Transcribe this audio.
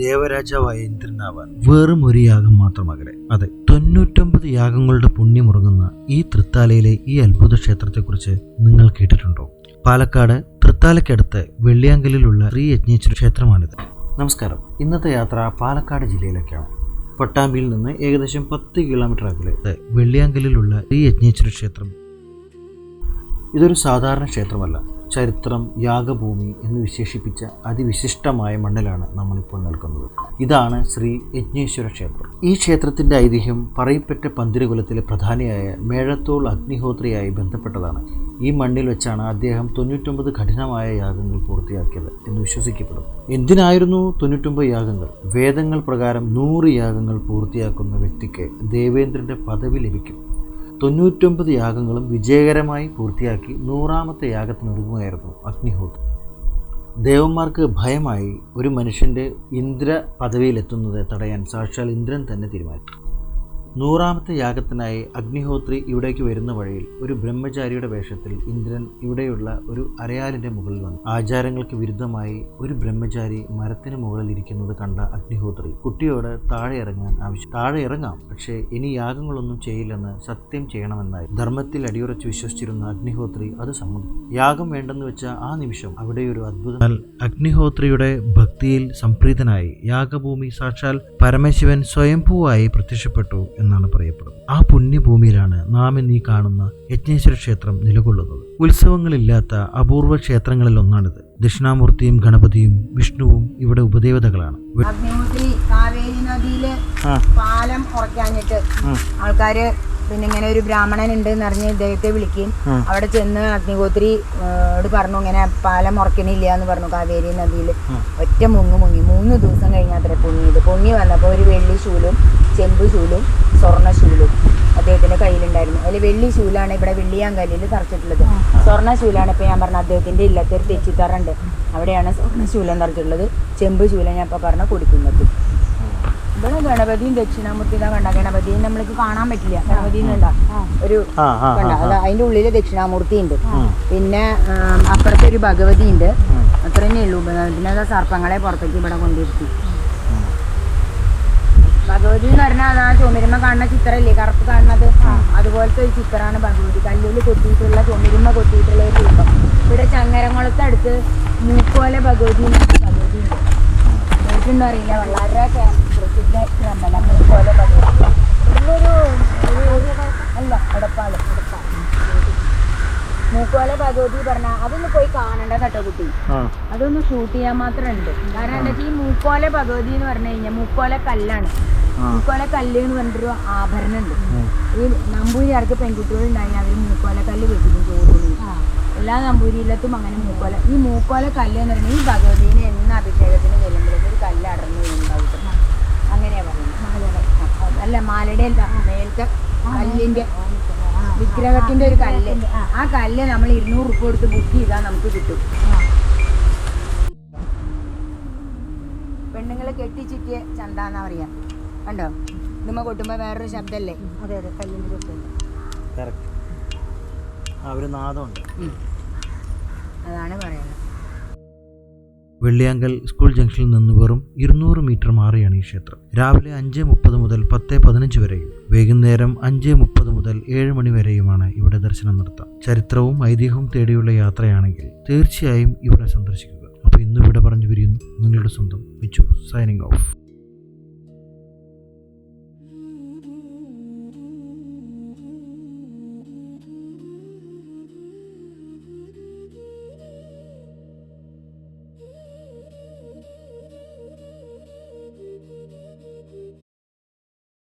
ദേവരാജാവായ ഇന്ദ്രനാവാൻ വെറും ഒരു യാഗം മാത്രമകലെ അതെ തൊണ്ണൂറ്റൊമ്പത് യാഗങ്ങളുടെ പുണ്യമുറങ്ങുന്ന ഈ തൃത്താലയിലെ ഈ അത്ഭുത ക്ഷേത്രത്തെക്കുറിച്ച് നിങ്ങൾ കേട്ടിട്ടുണ്ടോ? പാലക്കാട് തൃത്താലയ്ക്കടുത്ത് വെള്ളിയാങ്കലിലുള്ള ശ്രീ യജ്ഞേശ്വര ക്ഷേത്രമാണിത്. നമസ്കാരം. ഇന്നത്തെ യാത്ര പാലക്കാട് ജില്ലയിലേക്കാണ്. പട്ടാമ്പിയിൽ നിന്ന് ഏകദേശം പത്ത് കിലോമീറ്റർ അകലെ. വെള്ളിയാങ്കലിലുള്ള ശ്രീ യജ്ഞേശ്വര ക്ഷേത്രം ഇതൊരു സാധാരണ ക്ഷേത്രമല്ല. ചരിത്രം യാഗഭൂമി എന്ന് വിശേഷിപ്പിച്ച അതിവിശിഷ്ടമായ മണ്ണിലാണ് നമ്മളിപ്പോൾ നിൽക്കുന്നത്. ഇതാണ് ശ്രീ യജ്ഞേശ്വര ക്ഷേത്രം. ഈ ക്ഷേത്രത്തിന്റെ ഐതിഹ്യം പറയപ്പെട്ട പന്തിരകുലത്തിലെ പ്രധാനിയായ മേഴത്തോൾ അഗ്നിഹോത്രിയായി ബന്ധപ്പെട്ടതാണ്. ഈ മണ്ണിൽ വെച്ചാണ് അദ്ദേഹം തൊണ്ണൂറ്റൊമ്പത് കഠിനമായ യാഗങ്ങൾ പൂർത്തിയാക്കിയത് എന്ന് വിശ്വസിക്കപ്പെടും. എന്തിനായിരുന്നു തൊണ്ണൂറ്റൊമ്പത് യാഗങ്ങൾ? വേദങ്ങൾ പ്രകാരം നൂറ് യാഗങ്ങൾ പൂർത്തിയാക്കുന്ന വ്യക്തിക്ക് ദേവേന്ദ്രന്റെ പദവി ലഭിക്കും. തൊണ്ണൂറ്റൊമ്പത് യാഗങ്ങളും വിജയകരമായി പൂർത്തിയാക്കി നൂറാമത്തെ യാഗത്തിനൊരുങ്ങുകയായിരുന്നു അഗ്നിഹോത്രം. ദേവന്മാർക്ക് ഭയമായി ഒരു മനുഷ്യന്റെ ഇന്ദ്ര പദവിയിലെത്തുന്നത് തടയാൻ സാക്ഷാൽ ഇന്ദ്രൻ തന്നെ തീരുമാനിച്ചു. നൂറാമത്തെ യാഗത്തിനായി അഗ്നിഹോത്രി ഇവിടേക്ക് വരുന്ന വഴിയിൽ ഒരു ബ്രഹ്മചാരിയുടെ വേഷത്തിൽ ഇന്ദ്രൻ ഇവിടെയുള്ള ഒരു അരയാലിന്റെ മുകളിൽ വന്നു. ആചാരങ്ങൾക്ക് വിരുദ്ധമായി ഒരു ബ്രഹ്മചാരി മരത്തിന് മുകളിൽ ഇരിക്കുന്നത് കണ്ട അഗ്നിഹോത്രി കുട്ടിയോട് താഴെ ഇറങ്ങാൻ ആവശ്യം. താഴെ ഇറങ്ങാം പക്ഷേ ഇനി യാഗങ്ങളൊന്നും ചെയ്യില്ലെന്ന് സത്യം ചെയ്യണമെന്നായി ധർമ്മത്തിൽ അടിയുറച്ച് വിശ്വസിച്ചിരുന്ന അഗ്നിഹോത്രി അത് സമ്മതിച്ചു. യാഗം വേണ്ടെന്ന് വെച്ച ആ നിമിഷം അവിടെ ഒരു അത്ഭുതം അഗ്നിഹോത്രിയുടെ ഭക്തിയിൽ സംപ്രീതനായി യാഗഭൂമി സാക്ഷാൽ പരമശിവൻ സ്വയംഭൂവായി പ്രത്യക്ഷപ്പെട്ടു എന്നാണ് പറയപ്പെടുന്നത്. ആ പുണ്യഭൂമിയിലാണ് നാം ഇന്ന് ഈ കാണുന്ന യജ്ഞേശ്വര ക്ഷേത്രം നിലകൊള്ളുന്നത്. ഉത്സവങ്ങളില്ലാത്ത അപൂർവ ക്ഷേത്രങ്ങളിൽ ഒന്നാണിത്. ദക്ഷിണാമൂർത്തിയും ഗണപതിയും വിഷ്ണുവും ഇവിടെ ഉപദേവതകളാണ്. കാവേരി നദിയിലെ പാലം ഉറക്കാഞ്ഞിട്ട് ആൾക്കാര് പിന്നെ ഇങ്ങനെ ഒരു ബ്രാഹ്മണൻ ഉണ്ട് എന്ന് അറിഞ്ഞ് ഇദ്ദേഹത്തെ വിളിക്കുകയും അവിടെ ചെന്ന് അഗ്നിഹോത്രി ഓട് പറഞ്ഞു ഇങ്ങനെ പാലം ഉറക്കണില്ല എന്ന് പറഞ്ഞു കാവേരി നദിയിൽ ഒറ്റ മുങ്ങി മുങ്ങി. മൂന്ന് ദിവസം കഴിഞ്ഞാൽ അത്ര പൊങ്ങിയത് പൊങ്ങി വന്നപ്പോൾ ഒരു വെള്ളി ശൂലും ചെമ്പ് ശൂലും സ്വർണ ശൂലും അദ്ദേഹത്തിന്റെ കയ്യിലുണ്ടായിരുന്നു. അതിൽ വെള്ളി ശൂലാണ് ഇവിടെ വെള്ളിയാങ്കല്ലിൽ തറച്ചിട്ടുള്ളത് സ്വർണ ശൂലാണ് ഇപ്പൊ ഞാൻ പറഞ്ഞ അദ്ദേഹത്തിന്റെ ഇല്ലത്തെ ഒരു തെച്ചിത്തറുണ്ട്. അവിടെയാണ് സ്വർണ ശൂലം തറച്ചിട്ടുള്ളത് ചെമ്പ് ശൂല ഞാൻ ഇപ്പൊ പറഞ്ഞ കൊടുക്കുന്നത്. ഇവിടെ ഗണപതിയും ദക്ഷിണാമൂർത്തി ഇതാ കണ്ട. ഗണപതി നമ്മൾക്ക് കാണാൻ പറ്റില്ല. ഗണപതി ഒരു കണ്ട? അത് അതിന്റെ ഉള്ളിൽ ദക്ഷിണാമൂർത്തി ഉണ്ട് പിന്നെ അപ്പുറത്തെ ഒരു ഭഗവതി ഉണ്ട് അത്ര തന്നെ ഉള്ളൂ. പിന്നെ സർപ്പങ്ങളെ പുറത്തേക്ക് ഇവിടെ കൊണ്ടിരുത്തി ഭഗവതി എന്ന് പറഞ്ഞാൽ അതാ ചുമരുമ കാണുന്ന ചിത്രമല്ലേ കറുപ്പ് കാണുന്നത്. അതുപോലത്തെ ഒരു ചിത്രമാണ് ഭഗവതി. കല്ലിൽ കൊത്തിയിട്ടുള്ള ചുമരുമ കൊത്തിയിട്ടുള്ള ഒരു രൂപം. ഇവിടെ ചങ്ങരംകുളത്തടുത്ത് മൂക്കോല ഭഗവതി ഭഗവതി ഉണ്ട്. കേട്ടിട്ടുണ്ടോ അറിയില്ല. വളരെ പ്രസിദ്ധ അമ്പലം മൂക്കോല ഭഗവതി. ഇതൊരു അല്ല എടപ്പാൾ എടപ്പാൾ. മൂക്കോല ഭഗവതി പറഞ്ഞ അതൊന്ന് പോയി കാണണ്ട കേട്ടോ കുട്ടി. അതൊന്ന് ഷൂട്ട് ചെയ്യാൻ മാത്രം ഉണ്ട്. കാരണം എന്താ വെച്ചാൽ ഈ മൂക്കോല ഭഗവതി എന്ന് പറഞ്ഞു കഴിഞ്ഞാൽ മൂക്കോല കല്ലാണ്. മൂക്കോല കല്ല് എന്ന് പറഞ്ഞിട്ടൊരു ആഭരണം ഉണ്ട് ഈ നമ്പൂരിയാർക്ക് പെൺകുട്ടികൾ ഉണ്ടായി അവർ മൂക്കോല കല്ല് വെച്ചിട്ടും ചോദിക്കുന്നു. എല്ലാ നമ്പൂരിയിലത്തും അങ്ങനെ മൂക്കോല ഈ മൂക്കോല കല്ല് എന്ന് പറഞ്ഞാൽ ഈ ഭഗവതിനെ എന്ന അഭിഷേകത്തിന് ചെല്ലുമ്പോഴേക്കും ഒരു കല്ല് അടർന്നു ഉണ്ടാവും അങ്ങനെയാ പറയുന്നത്. അല്ല മാലയുടെ മേലത്തെ കല്ലിന്റെ വിഗ്രഹത്തിന്റെ ഒരു കല്ല്. ആ. കല്ല് നമ്മൾ ഇരുന്നൂറ് ഉറുപ്പ് കൊടുത്ത് ബുക്ക് ചെയ്താൽ നമുക്ക് കിട്ടും. പെണ്ണുങ്ങളെ കെട്ടിച്ചിട്ടിയ ചന്ത എന്നാ പറയാ? കണ്ടോ? ഇതുമ്മ കൊട്ടുമ്പോ വേറൊരു ശബ്ദല്ലേ? അതെ അതെ. കല്ലിന്റെ ശബ്ദം കറക്റ്റ് ആ ഒരു നാദമുണ്ട്. അതാണ് പറയുന്നത്. വെള്ളിയാങ്കൽ സ്കൂൾ ജംഗ്ഷനിൽ നിന്ന് വെറും ഇരുന്നൂറ് മീറ്റർ മാറിയാണ് ഈ ക്ഷേത്രം. രാവിലെ അഞ്ച് മുപ്പത് മുതൽ പത്ത് പതിനഞ്ച് വരെയും വൈകുന്നേരം അഞ്ച് മുപ്പത് മുതൽ ഏഴ് മണി വരെയുമാണ് ഇവിടെ ദർശനം നടത്താം. ചരിത്രവും ഐതിഹ്യവും തേടിയുള്ള യാത്രയാണെങ്കിൽ തീർച്ചയായും ഇവിടെ സന്ദർശിക്കുക. അപ്പോൾ ഇന്ന് ഇവിടെ പറഞ്ഞു പിരിയുന്നു. നിങ്ങളുടെ സ്വന്തം വിച്ചു സൈനിങ് ഓഫ്